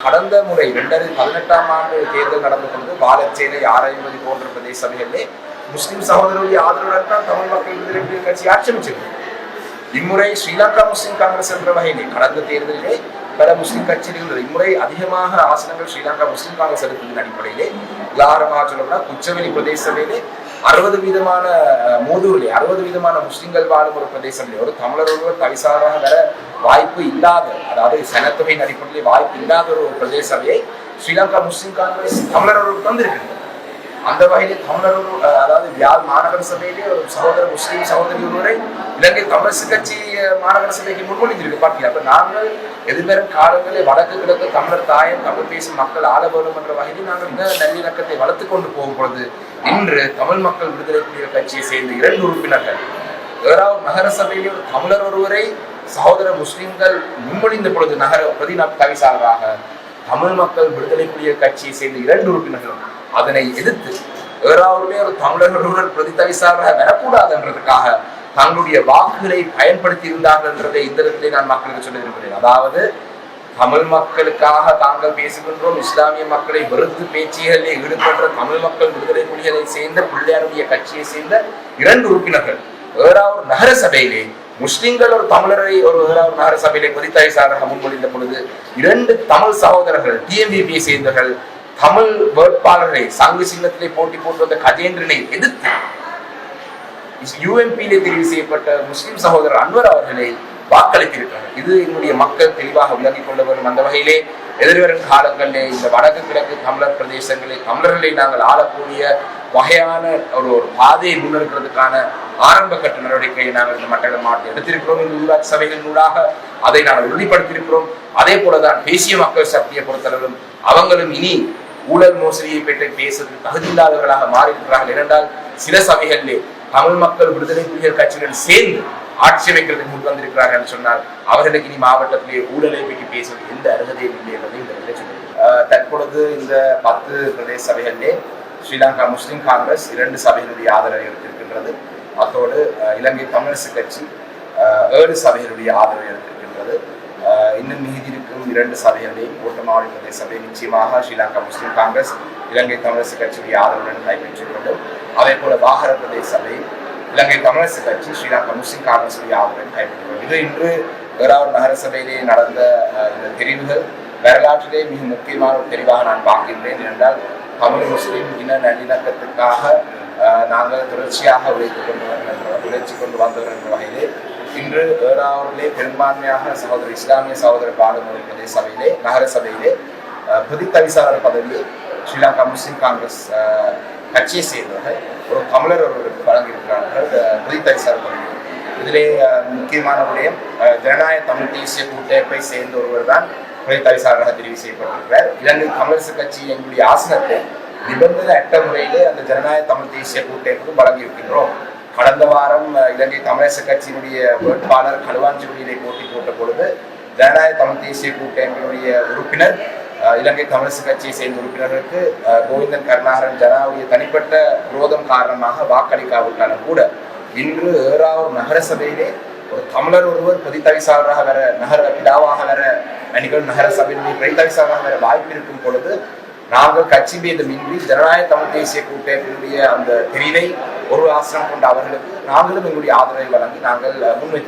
கடந்த முறை இரண்டாயிரத்தி பதினெட்டாம் ஆண்டு தேர்தல் நடந்து கொண்டு வாழச்சேனை ஆராய்மதி போன்ற பிரதேச சபைகளிலே முஸ்லிம் சகோதரருடைய ஆதரவுடன் தான் தமிழ் மக்கள் விடுதலை கட்சி ஆட்சேபிச்சிருந்தது இம்முறை ஸ்ரீலங்கா முஸ்லிம் காங்கிரஸ் என்ற வகையிலே கடந்த தேர்தலிலே பல முஸ்லிம் கட்சிகள் இம்முறை அதிகமாக ஆசனங்கள் ஸ்ரீலங்கா முஸ்லிம் காங்கிரஸ் எடுத்ததின் அடிப்படையிலே உதாரணமாக சொல்லணும்னா குச்சவெளி பிரதேச சபையிலே அறுபது வீதமான அஹ், அறுபது வீதமான முஸ்லிம்கள் வாழும் ஒரு பிரதேசத்திலே ஒரு தமிழர் ஒருவர் தவிசாராக வர வாய்ப்பு இல்லாத அதாவது சனத்தொகையின் அடிப்படையிலே வாய்ப்பு இல்லாத ஒரு பிரதேசமே ஸ்ரீலங்கா முஸ்லிம் காங்கிரஸ் தமிழர் ஒருவர் தந்திருக்கிறது அந்த வகையில் தமிழர் அதாவது யாழ் மாநகர சபையிலே ஒரு சகோதர முஸ்லீம் சகோதரி ஒருவரை இலங்கை தமிழரசு கட்சி மாநகர சபைக்கு முன்மொழிந்திருக்கு பார்த்தீங்க அப்ப நாங்கள் எதிர்வரும் காலங்களில் வடக்கு கிழக்கு தமிழர் தாயம் தமிழ் பேசும் மக்கள் ஆள வேண்டும் என்ற வகையில் நாங்கள் இந்த நல்லிணக்கத்தை வளர்த்துக் கொண்டு போகும் பொழுது இன்று தமிழ் மக்கள் விடுதலை புலிகள் கட்சியை சேர்ந்த இரண்டு உறுப்பினர்கள் ஏறாவூர் நகர சபையிலே ஒரு தமிழர் ஒருவரை சகோதர முஸ்லிம்கள் முன்மொழிந்த பொழுது நகர பிரதிநா தவிசாளராக தமிழ் மக்கள் விடுதலை புலிகள் கட்சியை சேர்ந்த இரண்டு உறுப்பினர்களும் அதனை எதிர்த்து ஏறாவூரிலே ஒரு தமிழர்களுடன் ஒருவர் பிரதித்தவிசாளராக வரக்கூடாதுன்றதுக்காக தங்களுடைய வாக்குகளை பயன்படுத்தி இருந்தார்கள் என்றதை இந்த இடத்திலே நான் மக்களுக்கு சொல்ல விரும்புகிறேன். அதாவது தமிழ் மக்களுக்காக தாங்கள் பேசுகின்றோம் இஸ்லாமிய மக்களை வெறுத்து பேச்சுகளிலே ஈடுபடுற தமிழ் மக்கள் விடுதலை புலிகளை சேர்ந்த பிள்ளையாருடைய கட்சியை சேர்ந்த இரண்டு உறுப்பினர்கள் ஏறாவூர் நகர சபையிலே முஸ்லிம்கள் ஒரு தமிழரை ஒரு ஏறாவூர் நகர சபையிலே பதித்தாய்சாராக முன்மொழிந்த பொழுது இரண்டு தமிழ் சகோதரர்கள் டிஎம்பிபியை சேர்ந்தவர்கள் தமிழ் வேட்பாளர்களை சங்கு சின்னத்திலே போட்டி போட்டு வந்த கஜேந்திரனை எதிர்த்து யூஎம்பியிலே தெரிவு செய்யப்பட்ட முஸ்லிம் சகோதரர் அன்வர் அவர்களை வாக்களித்திருக்கிறார் இது என்னுடைய மக்கள் தெளிவாக விளங்கிக் கொள்ள வேண்டும். அந்த வகையிலே எதிர்வரும் காலங்களிலே இந்த வடக்கு கிழக்கு தமிழர் பிரதேசங்களில் தமிழர்களை நாங்கள் ஆளக்கூடிய வகையான ஒரு ஒரு பாதையை முன்னெடுக்கிறதுக்கான ஆரம்ப கட்ட நடவடிக்கையை நாங்கள் இந்த மட்டக்களப்பு மாவட்டம் எடுத்திருக்கிறோம். இந்த உள்ளாட்சி சபைகளினூடாக அதை நாங்கள் உறுதிப்படுத்தியிருக்கிறோம். அதே போலதான் தேசிய மக்கள் சக்தியை பொறுத்தளவிலும் அவங்களும் இனி ஊழல் மோசடியை பற்றி பேசுவதற்கு தகுதியில்லாதவர்களாக மாறியிருக்கிறார்கள். ஏனென்றால் சில சபைகளிலே தமிழ் மக்கள் விடுதலை புலிகள் கட்சியுடன் சேர்ந்து ஆட்சி அமைக்கிறதுக்கு முன் வந்திருக்கிறார்கள் என்று சொன்னால் அவர்களுக்கு இனி மாவட்டத்திலே ஊழலை பற்றி பேசுவது எந்த அருகதையும் இல்லை என்பதை இந்த இடத்திலே அஹ் தற்பொழுது இந்த பத்து பிரதேச சபைகளிலே ஸ்ரீலங்கா முஸ்லிம் காங்கிரஸ் இரண்டு சபைகளுடைய ஆதரவை எடுத்திருக்கின்றது. அதோடு இலங்கை கம்யூனிஸ்ட் கட்சி ஏழு சபைகளுடைய ஆதரவை எடுத்திருக்கின்றது. இன்னும் மீதி இருக்கும் இரண்டு சபைகளையும் ஓட்டமாவடி பிரதேச சபை நிச்சயமாக Sri Lanka Muslim Congress Ilankai Communist கட்சியுடைய ஆதரவுடன் கைப்பற்றிக் கொண்டும் அதே போல வாகர பிரதேச சபை இலங்கை கம்யூனிஸ்ட் கட்சி ஸ்ரீலங்கா முஸ்லிம் காங்கிரசுடைய ஆதரவுடன் கைப்பற்றிக் இது இன்று வேறாவது நகர சபையிலே நடந்த இந்த தெரிவுகள். வரலாற்றிலே மிக முக்கியமான ஒரு தெரிவாக நான் பார்க்கின்றேன். என்றால் தமிழ் முஸ்லிம் இன நல்லிணக்கத்துக்காக நாங்கள் தொடர்ச்சியாக உழைத்துக் கொண்டு வருகின்ற உழைச்சி கொண்டு வந்தவர் என்ற வகையிலே இன்று ஏறாவூரிலே பெரும்பான்மையாக சகோதர இஸ்லாமிய சகோதர பாலமுறை பிரதேச சபையிலே நகர சபையிலே பொதுத்தவிசாளர் பிரதி பதவியை ஸ்ரீலங்கா முஸ்லிம் காங்கிரஸ் கட்சியை சேர்ந்தவர்கள் ஒரு தமிழர் ஒருவருக்கு வழங்கியிருக்கிறார்கள் பொதுத்தவிசாளர் பதவி. இதிலே முக்கியமான விடயம் ஜனநாயக தமிழ் தேசிய கூட்டமைப்பை சேர்ந்த ஒருவர் தான் பொதுத்தவிசாளராக தெரிவு செய்யப்பட்டிருக்கிறார். இலங்கை தமிழரசு கட்சி எங்களுடைய ஆசனத்தை நிபந்தனை அட்ட முறையிலே அந்த ஜனநாயக தமிழ் தேசிய கூட்டமைப்புக்கு வழங்கியிருக்கின்றோம் கடந்த வாரம் இலங்கை தமிழரசு கட்சியினுடைய வேட்பாளர் களுவாஞ்சிபுரியிலே போட்டி போட்ட பொழுது ஜனநாயக தமிழ் தேசிய கூட்டமைப்பினுடைய உறுப்பினர் இலங்கை தமிழரசு கட்சியை சேர்ந்த உறுப்பினர்களுக்கு கோவிந்தன் கருணாகரன் ஜனாவுடைய தனிப்பட்ட விரோதம் காரணமாக வாக்களிக்காவிட்டாலும் கூட இன்று ஏறாவூர் நகரசபையிலே ஒரு தமிழர் ஒருவர் பிரதித்தவிசாளராக வர நகர பிதாவாக வர அணிகள் நகரசபையினுடைய பிரதித்தவிசாளராக வர வாய்ப்பு இருக்கும் பொழுது நாங்கள் கட்சி பேதமின்றி ஜனநாயக தமிழ் தேசிய கூட்டமைப்பினுடைய அந்த பிரிவை ஒரு ஆசிரம் கொண்ட அவர்களுக்கு நாங்களும் எங்களுடைய ஆதரவை வழங்கி நாங்கள் முன்வைத்து